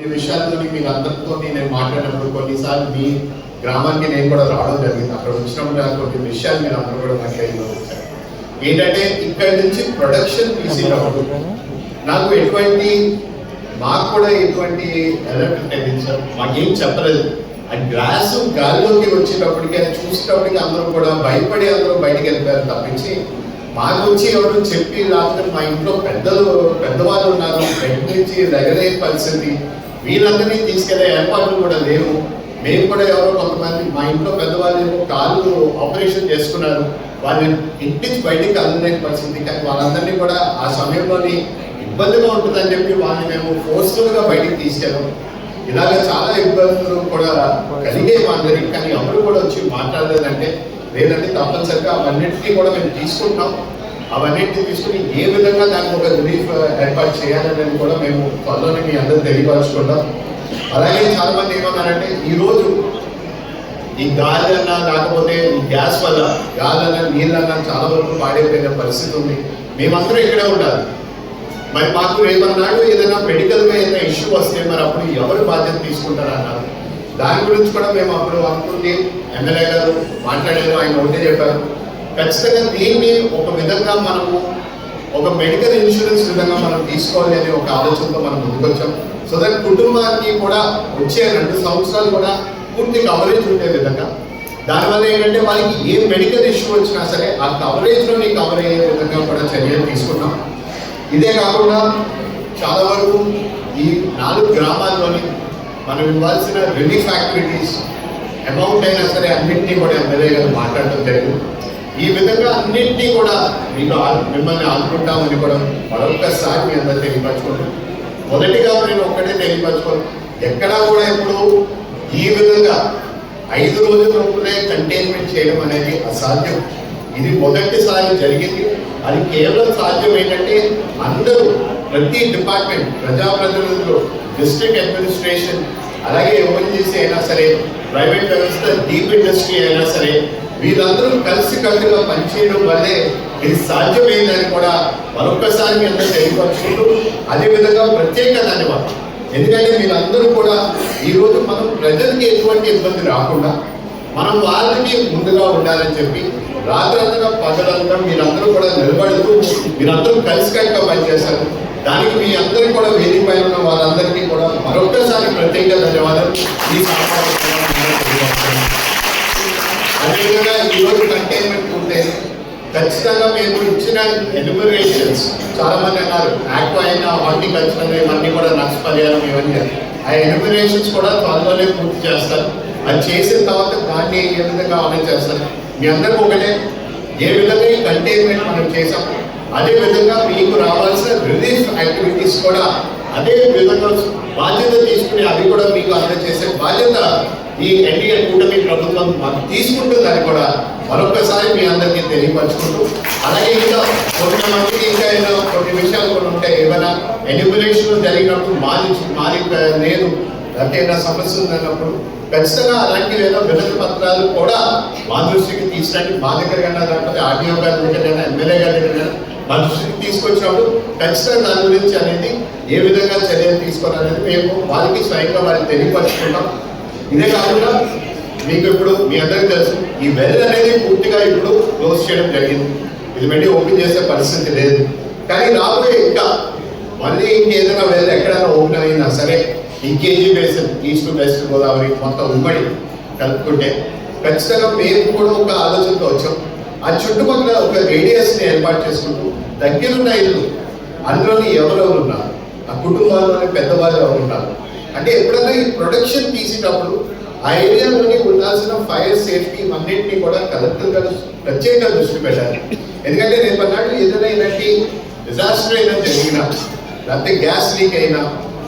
ఈ విషయాలతో మీరు అందరితో నేను మాట్లాడినప్పుడు కొన్నిసార్లు మీ గ్రామానికి నేను కూడా రావడం జరిగింది. అక్కడ వచ్చినప్పుడు కొన్ని విషయాలు మీరు అందరూ కూడా నాకు వచ్చారు ఏంటంటే ఇక్కడ నుంచి ప్రొడక్షన్ తీసినప్పుడు నాకు ఎటువంటి మాకు కూడా ఎటువంటి ఎలర్ట్ కలిగించారు మాకేం చెప్పలేదు. ఆ గ్లాసు గాలిలోకి వచ్చేటప్పటికి అది చూసేటప్పటికి అందరూ కూడా భయపడి అందరూ బయటకు వెళ్ళిపోయారు. తప్పించి మాకు వచ్చి ఎవరు చెప్పి రాత్రి మా ఇంట్లో పెద్దలు పెద్దవాళ్ళు ఉన్నారు. బయట నుంచి దగ్గరే పరిస్థితి వీళ్ళందరినీ తీసుకెళ్ళే ఏర్పాట్లు కూడా లేవు. మేము కూడా ఎవరో కొంతమంది మా ఇంట్లో పెద్దవాళ్ళు ఏమో కాళ్ళు ఆపరేషన్ చేసుకున్నారు. వాళ్ళని ఇంటి నుంచి బయటికి అందలేని పరిస్థితి. కానీ వాళ్ళందరినీ కూడా ఆ సమయంలోని ఇబ్బందిగా ఉంటుందని చెప్పి వాళ్ళని మేము ఫోర్స్ఫుల్గా బయటికి తీసుకెళ్ళాం. ఇలాగ చాలా ఇబ్బందులు కూడా కలిగే అందరికి కానీ ఎవరు కూడా వచ్చి మాట్లాడలేదంటే లేదంటే తప్పనిసరిగా అవన్నింటినీ కూడా మేము తీసుకుంటాం. అవన్నీ తీసుకుని ఏ విధంగా దానికి ఒక రిలీఫ్ uh, ఏర్పాటు చేయాలనేది కూడా మేము త్వరలోనే మీ అందరూ తెలియపరచుకుంటాం. అలాగే చాలా మంది ఏమన్నారంటే ఈరోజు ఈ గాలి అన్నా లేకపోతే ఈ గ్యాస్ వల్ల గాలి అన్న నీళ్ళన్నా చాలా వరకు పాడైపోయిన పరిస్థితి ఉంది. మేమందరం ఇక్కడే ఉండాలి. మరి మాకు ఏమన్నాడు ఏదైనా మెడికల్గా ఏదైనా ఇష్యూ వస్తే మరి అప్పుడు ఎవరు బాధ్యత తీసుకుంటారు అన్నారు. దాని గురించి కూడా మేము అప్పుడు అనుకుంటే ఎమ్మెల్యే గారు మాట్లాడారు ఆయన ఒకటే చెప్పారు. ఖచ్చితంగా దీన్ని ఒక విధంగా మనము ఒక మెడికల్ ఇన్సూరెన్స్ విధంగా మనం తీసుకోవాలి అనే ఒక ఆలోచనతో మనం ముందుకొచ్చాం. సో దట్ కుటుంబానికి కూడా వచ్చే రెండు సంవత్సరాలు కూడా పూర్తి కవరేజ్ ఉండే విధంగా. దానివల్ల ఏంటంటే వాళ్ళకి ఏ మెడికల్ ఇష్యూ వచ్చినా సరే ఆ కవరేజ్లోని కవర్ అయ్యే విధంగా కూడా చర్యలు తీసుకున్నాం. ఇదే కాకుండా చాలా వరకు ఈ నాలుగు గ్రామాల్లోని మనం ఇవ్వాల్సిన రిలీఫ్ యాక్టివిటీస్ అమౌంట్ అయినా సరే అన్నింటినీ కూడా ఎమ్మెల్యే గారు మాట్లాడటం జరిగింది. ఈ విధంగా అన్నింటినీ కూడా మీకు ఆ- మిమ్మల్ని ఆదుకుంటామని కూడా మరొకసారి మీ అందరూ తెలియపరచుకుంటాం మొదటిగా నేను ఒక్కటే తెలియపరచుకోను. ఎక్కడా కూడా ఇప్పుడు ఈ విధంగా ఐదు రోజుల లోపలే కంటైన్మెంట్ చేయడం అనేది అసాధ్యం. ఇది మొదటిసారి జరిగింది. అది కేవలం సాధ్యం ఏంటంటే అందరూ ప్రతి డిపార్ట్మెంట్ ప్రజాప్రతినిధులు డిస్ట్రిక్ట్ అడ్మినిస్ట్రేషన్ అలాగే ఓఎన్జీసీ అయినా సరే ప్రైవేట్ వ్యవస్థ డీప్ ఇండస్ట్రీ అయినా సరే వీరందరూ కలిసి కలిసిగా పనిచేయడం వల్లే ఇది సాధ్యమైందని కూడా మరొకసారి మీ అందరూ తెలియపరుచుకుంటూ అదేవిధంగా ప్రత్యేక ధన్యవాదాలు. ఎందుకంటే మీరందరూ కూడా ఈ రోజు మనం ప్రజలకి ఎటువంటి ఇబ్బంది రాకుండా మనం వాళ్ళకి ముందుగా ఉండాలని చెప్పి రాత్రంతగా పగలంతా మీరందరూ కూడా నిలబడుతూ మీరందరూ కలిసికట్టుగా పనిచేశారు దానికి మీ అందరికీ కూడా వేదిక పైన ఉన్న వారందరికీ కూడా మరొకసారి ప్రత్యేక ధన్యవాదాలు. ఈ అదేవిధంగా ఈరోజు కంటైన్మెంట్ ఉంటే ఖచ్చితంగా మేము ఇచ్చిన ఎన్యూమరేషన్స్ చాలా మంది అన్నారు ఆక్వా అయినా హార్టికల్చర్ ఇవన్నీ కూడా నష్టపరిహారం ఇవన్నీ ఆ ఎన్యూమరేషన్స్ కూడా త్వరలోనే పూర్తి చేస్తారు. అది చేసిన తర్వాత దాన్ని ఏ విధంగా అమలు చేస్తారు? మీ అందరికీ ఒకటే ఏ విధంగా ఈ కంటైన్మెంట్ మనం చేసాం అదే విధంగా మీకు రావాల్సిన రిలీఫ్ యాక్టివిటీస్ కూడా అదే విధంగా బాధ్యత తీసుకుని అవి కూడా మీకు అందజేసే బాధ్యత ఈ ఎన్డీఏ కూటమి ప్రభుత్వం మాకు తీసుకుంటుందని కూడా మరొకసారి మీ అందరికీ తెలియపరచుకుంటూ అలాగే ఇంకా కొంతమందికి ఇంకా ఏదో కొన్ని విషయాలు కొన్ని ఉంటాయి ఏమైనా ఎన్యుబులేషన్ జరిగినప్పుడు మాది మాది లేదు అంటే ఏదైనా సమస్య ఉందన్నప్పుడు ఖచ్చితంగా అలాంటి ఏదో వినతి పత్రాలు కూడా మా దృష్టికి తీసుకురండి. మా దగ్గర కన్నా లేకపోతే ఆర్డీఓ గారి దగ్గర ఎమ్మెల్యే గారి దగ్గర మా దృష్టికి తీసుకొచ్చినప్పుడు ఖచ్చితంగా దాని గురించి అనేది ఏ విధంగా చర్యలు తీసుకోవాలనేది మేము వారికి స్వయంగా వారికి తెలియపరుచుకుంటాం. ఇదే కాకుండా మీకు ఇప్పుడు మీ అందరికీ తెలుసు ఈ వెల్ అనేది పూర్తిగా ఇప్పుడు క్లోజ్ చేయడం జరిగింది. ఇది మళ్ళీ ఓపెన్ చేసే పరిస్థితి లేదు. కానీ రాబోయే ఇంకా మళ్ళీ ఇంకేదైనా వెల్ ఎక్కడైనా ఓపెన్ అయినా సరే ఇంకేజీ బేసిన్ ఈస్ట్ వెస్ట్ గోదావరి మొత్తం ఉమ్మడి కలుపుకుంటే ఖచ్చితంగా మేము కూడా ఒక ఆలోచనతో వచ్చాం. ఆ చుట్టుపక్కల ఒక రేడియస్ని ఏర్పాటు చేసుకుంటూ దగ్గరున్న ఇల్లు అందులోని ఎవరెవరు ఉన్నారు? ఆ కుటుంబాల్లోని పెద్దవాళ్ళు ఎవరు ఉన్నారు అంటే ఎప్పుడైనా ఈ ప్రొడక్షన్ తీసేటప్పుడు ఆ ఏరియాలోని ఉండాల్సిన ఫైర్ సేఫ్టీ అన్నింటినీ కూడా కలెక్టర్ గారు ప్రత్యేక దృష్టి పెట్టాలి. ఎందుకంటే రేపు అన్నాడు ఏదైనా ఇలాంటి డిజాస్టర్ అయినా జరిగినా లేకపోతే గ్యాస్ లీక్ అయినా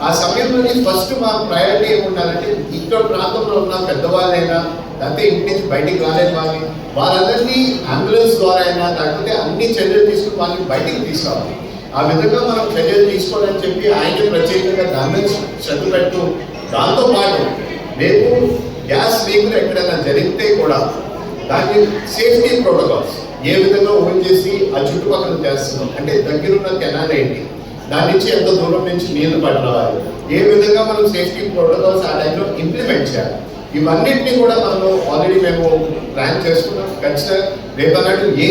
ఆ సమయంలోని ఫస్ట్ మా ప్రయారిటీ ఏముండాలంటే ఇక్కడ ప్రాంతంలో ఉన్న పెద్దవాళ్ళైనా లేకపోతే ఇంటి నుంచి బయటికి రాలేని వాళ్ళని వాళ్ళందరినీ అంబులెన్స్ ద్వారా అయినా లేకపోతే అన్ని చర్యలు తీసుకుని వాళ్ళని బయటికి తీసుకురావాలి. ఆ విధంగా మనం చర్యలు తీసుకోవాలని చెప్పి ఆయనకి ప్రత్యేకంగా దాని శ్రద్ధ పెట్టు దాంతో పాటు రేపు గ్యాస్ లీకులు ఎక్కడైనా జరిగితే కూడా దాన్ని సేఫ్టీ ప్రోటోకాల్స్ ఏ విధంగా ఓపెన్ చేసి ఆ చుట్టుపక్కల చేస్తున్నాం. అంటే దగ్గరున్న కెనాల్ ఏంటి? దాని నుంచి ఎంత దూరం నుంచి నీళ్ళు పట్టవాలి ఏ విధంగా మనం సేఫ్టీ ప్రోటోకాల్స్ ఆ టైంలో ఇంప్లిమెంట్ చేయాలి? ఇవన్నింటినీ కూడా మనము ఆల్రెడీ మేము ప్లాన్ చేసుకున్నాం. ఖచ్చితంగా రేపన్నట్టు ఏ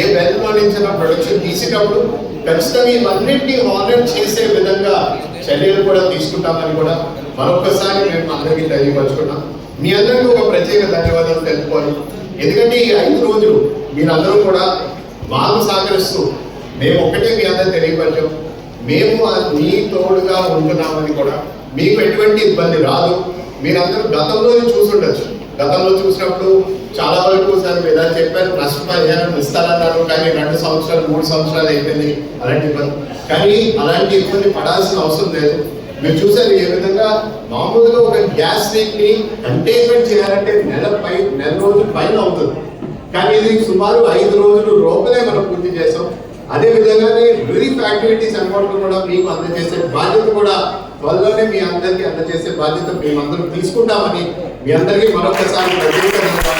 ఏ వెల్లో నుంచి ప్రొడక్షన్ తీసేటప్పుడు ఖచ్చితంగా ఇవన్నింటినీ ఆనర్ చేసే విధంగా చర్యలు కూడా తీసుకుంటామని కూడా మరొకసారి మేము అందరికీ తెలియపరుచుకున్నాం మీ అందరికీ ఒక ప్రత్యేక ధన్యవాదాలు తెలుపుకోవాలి. ఎందుకంటే ఈ ఐదు రోజులు మీరందరూ కూడా మాకు సహకరిస్తూ మేము ఒక్కటే మీ అందరూ తెలియపరచాం. మేము మీ తోడుగా ఉంటున్నామని కూడా మీకు ఎటువంటి ఇబ్బంది రాదు. మీరందరూ గతంలో చూసుండొచ్చు గతంలో చూసినప్పుడు చాలా వరకు సార్ మీరు ఏదైనా చెప్పారు నష్టపరిహారం ఇస్తారన్నారు కానీ రెండు సంవత్సరాలు మూడు సంవత్సరాలు అయిపోయింది అలాంటి ఇబ్బంది కానీ అలాంటి ఇబ్బంది పడాల్సిన అవసరం లేదు. మీరు చూసారు ఏ విధంగా మామూలుగా ఒక గ్యాస్ లీక్ని కంటైన్మెంట్ చేయాలంటే నెల పై నెల రోజులు పైన అవుతుంది. కానీ ఇది సుమారు ఐదు రోజులు లోపలే మనం పూర్తి చేసాం అదే విధంగానే రిలీఫ్ యాక్టివిటీస్ అనుకోవడం కూడా మీకు అందజేసే బాధ్యత కూడా త్వరలోనే మీ అందరికీ అందజేసే బాధ్యత మేమందరం తీసుకుంటామని మీ అందరికీ మరొకసారి